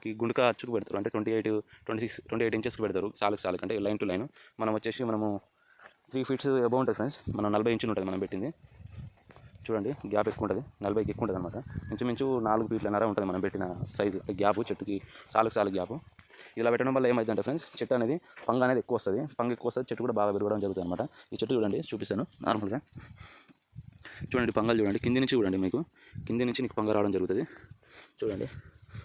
మనకి గుండక అచ్చుకు పెడతారు. అంటే twenty eight twenty six twenty eight ఇంచెస్కి పెడతారు సాలకు సాలకు. అంటే లైన్ టు లైన్. మనం వచ్చేసి మనము త్రీ ఫీట్స్ అబౌ ఉంటుంది ఫ్రెండ్స్. మనం నలభై ఇంచులు ఉంటుంది మనం పెట్టింది. చూడండి గ్యాప్ ఎక్కువ ఉంటుంది. నలభైకి ఎక్కువ ఉంటుంది అనమాట ఇంచుమించు నాలుగు ఫీట్లన్నర ఉంటుంది మనం పెట్టిన సైజు గ్యాప్ చెట్టుకి సాలకు సాలు గ్యాప్. ఇలా పెట్టడం వల్ల ఏమవుతుందంటే ఫ్రెండ్స్ చెట్టు అనేది పంగ అనేది ఎక్కువ వస్తుంది. పంగ ఎక్కువ వస్తుంది చెట్టు కూడా బాగా పెరగడం జరుగుతుంది అనమాట ఈ చెట్టు చూడండి చూపిస్తాను నార్మల్గా. చూడండి పంగలు చూడండి. కింది నుంచి చూడండి మీకు. కింది నుంచి నీకు పంగ రావడం జరుగుతుంది. చూడండి.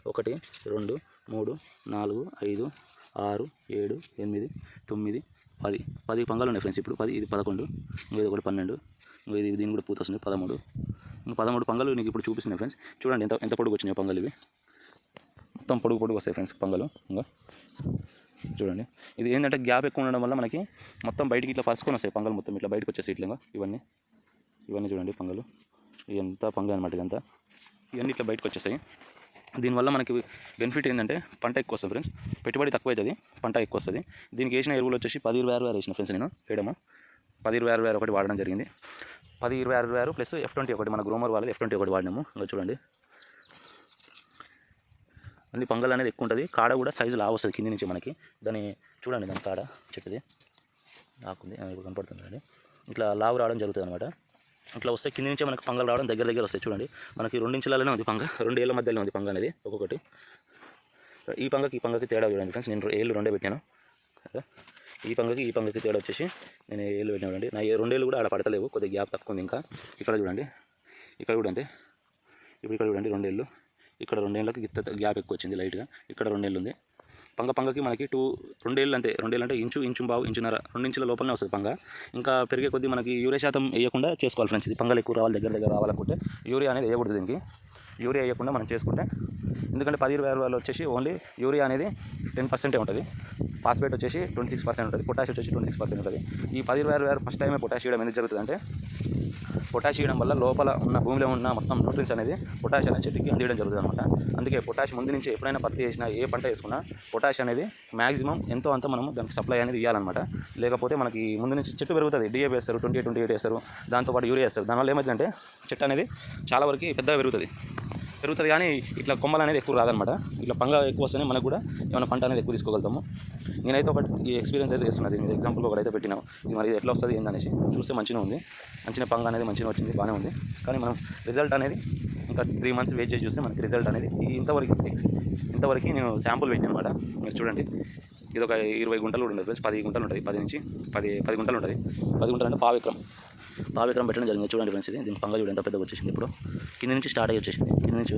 ఒకటి రెండు మూడు నాలుగు ఐదు ఆరు ఏడు ఎనిమిది తొమ్మిది పది. పది పంగాలు ఉన్నాయి ఫ్రెండ్స్ ఇప్పుడు. పది ఇది పదకొండు ఇంకో ఇది ఒకటి పన్నెండు ఇంకో ఇది దీని కూడా పూత వస్తుంది పదమూడు. ఇంకా పదమూడు పంగలు నీకు ఇప్పుడు చూపిస్తున్నాయి ఫ్రెండ్స్ చూడండి ఎంత ఎంత పొడుగు వచ్చినాయి పంగలు ఇవి. మొత్తం పొడుగు పొడుగు వస్తాయి ఫ్రెండ్స్ పంగలు. ఇంకా. చూడండి. ఇది ఏంటంటే గ్యాప్ ఎక్కువ ఉండడం వల్ల మనకి మొత్తం బయటికి ఇట్లా పరుచుకొని వస్తాయి పంగలు మొత్తం ఇట్లా బయటకు వచ్చేసి ఇట్లా ఇవన్నీ. ఇవన్నీ చూడండి పంగలు. ఇదంతా పంగ అనమాట ఇదంతా. ఇవన్నీ ఇట్లా బయటకు వచ్చేస్తాయి. దీనివల్ల మనకి బెనిఫిట్ ఏంటంటే పంట ఎక్కువ వస్తుంది ఫ్రెండ్స్ పెట్టుబడి తక్కువ అవుతుంది పంట ఎక్కువ వస్తుంది. దీనికి వేసిన ఎరువులు వచ్చేసి పది ఇరవై ఆరు వేరు వేసిన ఫ్రెండ్స్ నేను వేయడము. పది ఇరవై ఆరు వేరు ఒకటి వాడడం జరిగింది. పది ఇరవై ఆరు వేరు ప్లస్ ఎఫ్ ట్వంటీ ఒకటి మన గ్రోమర్ వాళ్ళది ఎఫ్ ట్వంటీ ఒకటి వాడినాము. ఇలా చూడండి. అన్ని పంగల్ అనేది ఎక్కువ ఉంటుంది. కాడ కూడా సైజు లావు వస్తుంది కింది నుంచి మనకి. దాన్ని చూడండి దాని కాడ చెట్టుది. ఆకుంది కనపడుతుంది ఇట్లా లావు రావడం జరుగుతుంది అనమాట ఇట్లా వస్తే కింది నుంచే మనకి పంగలు రావడం దగ్గర దగ్గర వస్తాయి. చూడండి మనకి రెండు ఇంచులలోనే ఉంది పంగ. రెండు ఏళ్ళ మధ్యలో ఉంది పంగ అనేది ఒక్కొక్కటి. ఈ పంగకి ఈ పంగకి తేడా చూడండి ఫ్రెండ్స్ నేను ఏళ్ళు రెండే పెట్టాను ఈ పంగకి ఈ పంగకి తేడా వచ్చేసి నేను ఏళ్ళు పెట్టినా చూడండి. నా ఏ- రెండేళ్ళు కూడా ఆడ పడతలేవు కొద్దిగా గ్యాప్ తక్కువ ఉంది ఇంకా. ఇక్కడ చూడండి ఇక్కడ కూడా అంతే ఇప్పుడు ఇక్కడ చూడండి రెండేళ్ళు. ఇక్కడ రెండేళ్ళకి గిత్త గ్యాప్ ఎక్కువ వచ్చింది లైట్గా ఇక్కడ రెండేళ్ళు ఉంది. పంగ పంగకి మనకి టూ రెండేళ్ళు అంతే రెండేళ్ళు అంటే ఇంచు ఇంచు బావు ఇంచున్నర రెండు ఇంచుల లోపలనే వస్తుంది పంగ. ఇంకా పెరిగే కొద్దీ మనకి యూరియా శాతం వేయకుండా చేసుకోవాలి ఫ్రెండ్స్. ఇది పంగలు ఎక్కువ రావాలి దగ్గర దగ్గర రావాలనుకుంటే యూరియా అనేది వేయకూడదు దీనికి. యూరియా వేయకుండా మనం చేసుకుంటే ఎందుకంటే పది ఇరవై వాళ్ళు వచ్చేసి ఓన్లీ యూరియా అనేది టెన్ పర్సెంటే ఉంటుంది. ఫాస్ఫేట్ వచ్చేసి ట్వంటీ సిక్స్ పర్సెంట్ ఉంటుంది పొటాష్ వచ్చేసి ట్వంటీ సిక్స్ పర్సెంట్ ఉంటుంది. ఈ పది ఇరవై ఫస్ట్ టైమే పొటాష్ వేయడం ఎందుకు జరుగుతుంది అంటే పొటాష్ ఇవ్వడం వల్ల లోపల ఉన్న భూమిలో ఉన్న మొత్తం న్యూట్రిన్స్ అనేది పొటాష్ అనే చెట్టుకి అందివ్వడం జరుగుతుంది అనమాట అందుకే పొటాష్ ముందు నుంచి ఎప్పుడైనా పత్తి వేసినా ఏ పంట వేసుకున్నా పొటాష్ అనేది మ్యాక్సిమం ఎంతో అంత మనము దానికి సప్లై అనేది ఇవ్వాలన్నమాట లేకపోతే మనకి ముందు నుంచి చెట్టు పెరుగుతుంది. డిఏ వేస్తారు ట్వంటీ ట్వంటీ ఎయిట్ వేస్తారు. దాంతోపాటు యూరియా వేస్తారు. దానివల్ల ఏమవుతుందంటే చెట్టు అనేది చాలా వరకు పెద్దగా పెరుగుతుంది. పెరుగుతుంది కానీ ఇట్లా కొమ్మలు అనేది ఎక్కువ రాదనమాట. ఇట్లా పంగ ఎక్కువ వస్తేనే మనకు కూడా ఏమైనా పంట అనేది ఎక్కువ తీసుకోగలుగుతాము. నేనైతే ఒకటి ఈ ఎక్స్పీరియన్స్ అయితే చేస్తున్నది మీరు ఎగ్జాంపుల్ ఒకటైతే పెట్టినాం. ఇది మరి ఎట్లా వస్తుంది ఏందనేసి. చూస్తే మంచిగా ఉంది. మంచిగా పంగ అనేది మంచిగా వచ్చింది బాగానే ఉంది. కానీ మనం రిజల్ట్ అనేది ఇంకా త్రీ మంత్స్ వెయిట్ చేసి చూస్తే మనకి రిజల్ట్ అనేది ఇంతవరకు ఇంతవరకు నేను శాంపుల్ పెట్టాను అనమాట. మీరు చూడండి. ఇది ఒక ఇరవై గుంటలు ఉంటుంది ఉండదు. పది గుంటలు ఉంటుంది. పది నుంచి పది పది గుంటలు ఉంటుంది. పది గుంటలు అంటే పావు ఎకరం. పావు పెట్టడం జరిగింది. చూడండి ఫ్రెండ్స్ ఇది. దీని పంగ చూడండి ఎంత పెద్దగా వచ్చేసింది ఇప్పుడు. కింద నుంచి స్టార్ట్ అయ్యి వచ్చేసింది. కింద నుంచి